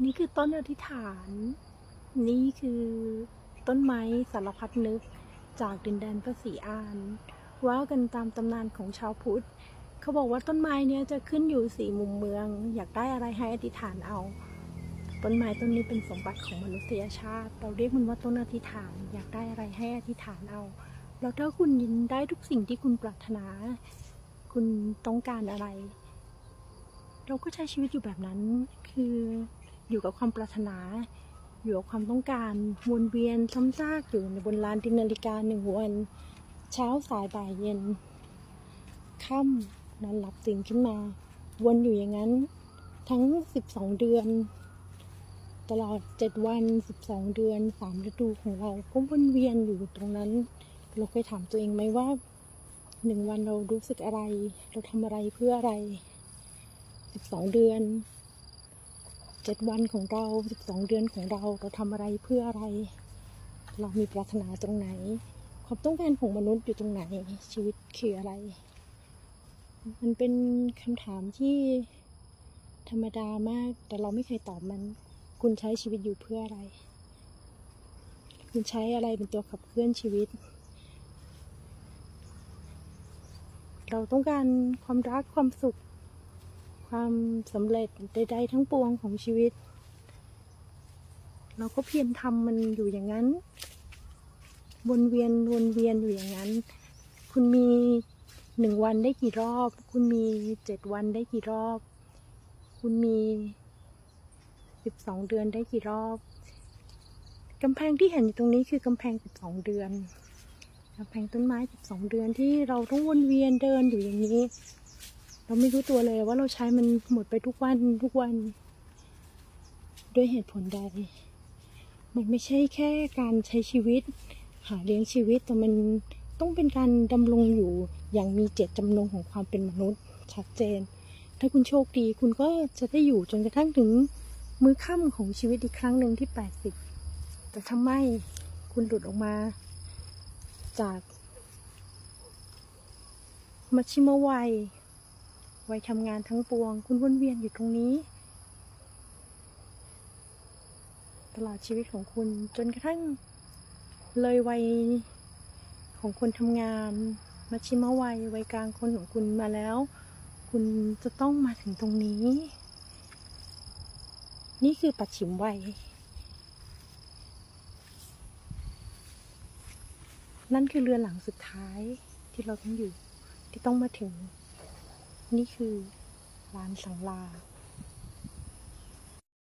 นี่คือต้นอธิษฐาน นี่คือต้นไม้สารพัดนึกจากดินแดนพระศรีอาน ว่ากันตามตำนานของชาวพุทธ เขาบอกว่าต้นไม้เนี้ยจะขึ้นอยู่สี่มุมเมือง อยากได้อะไรให้อธิษฐานเอา ต้นไม้ต้นนี้เป็นสมบัติของมนุษยชาติ เราเรียกมันว่าต้นอธิษฐาน อยากได้อะไรให้อธิษฐานเอา แล้วถ้าคุณยินได้ทุกสิ่งที่คุณปรารถนา คุณต้องการอะไร เราก็ใช้ชีวิตอยู่แบบนั้นคือ อยู่กับความปรารถนา อยู่กับความต้องการ วนเวียนซ้ำซากอยู่ในบนลานดินนาฬิกาหนึ่งวัน เช้าสายบ่ายเย็นค่ำนอนหลับตื่นขึ้นมา วนอยู่อย่างนั้น ทั้ง 12 เดือน ตลอด 7 วัน 12 เดือน 3 ฤดูของเราก็วนเวียนอยู่ตรงนั้น เราเคยถามตัวเองไหมว่าหนึ่งวันเรารู้สึกอะไร เราทำอะไรเพื่ออะไร 12 เดือน 7วันของเรา12เดือนของเราเราทำอะไรเพื่ออะไร เรามีปรารถนาตรงไหน ความต้องการของมนุษย์อยู่ตรงไหน ชีวิตคืออะไร มันเป็นคำถามที่ธรรมดามาก แต่เราไม่เคยตอบมัน คุณใช้ชีวิตอยู่เพื่ออะไร คุณใช้อะไรเป็นตัวขับเคลื่อนชีวิต เราต้องการความรักความสุข ความสำเร็จใดๆทั้งปวงของชีวิต เราก็เพียรทำมันอยู่อย่างนั้น วนเวียนวนเวียนอยู่อย่างนั้น คุณมีหนึ่งวันได้กี่รอบ คุณมีเจ็ดวันได้กี่รอบ คุณมีสิบสองเดือนได้กี่รอบกำแพงที่เห็นอยู่ตรงนี้คือกำแพงสิบสองเดือนกำแพงต้นไม้สิบสองเดือนที่เราต้องวนเวียนเดินอยู่อย่างนี้ เราไม่รู้ตัวเลยว่าเราใช้มันหมดไปทุกวันทุกวัน ด้วยเหตุผลใด มันไม่ใช่แค่การใช้ชีวิต หาเลี้ยงชีวิตแต่มันต้องเป็นการดำรงอยู่อย่างมีเจตจำนงของความเป็นมนุษย์ชัดเจน ถ้าคุณโชคดีคุณก็จะได้อยู่จนกระทั่งถึงมือค่ำของชีวิตอีกครั้งหนึ่งที่ 80 แต่ถ้าไมคุณหลุดออกมา จากมัชชิมวัย วัยทำงานทั้งปวง คุณวนเวียนอยู่ตรงนี้ ตลอดชีวิตของคุณจนกระทั่ง เลยวัยของคนทำงานมัชชิมวัยวัยกลางคนของคุณมาแล้ว คุณจะต้องมาถึงตรงนี้ นี่คือปัจฉิมวัยนั่นคือเรือนหลังสุดท้ายที่เราต้องอยู่ที่ต้องมาถึง นี่คือลานสังลา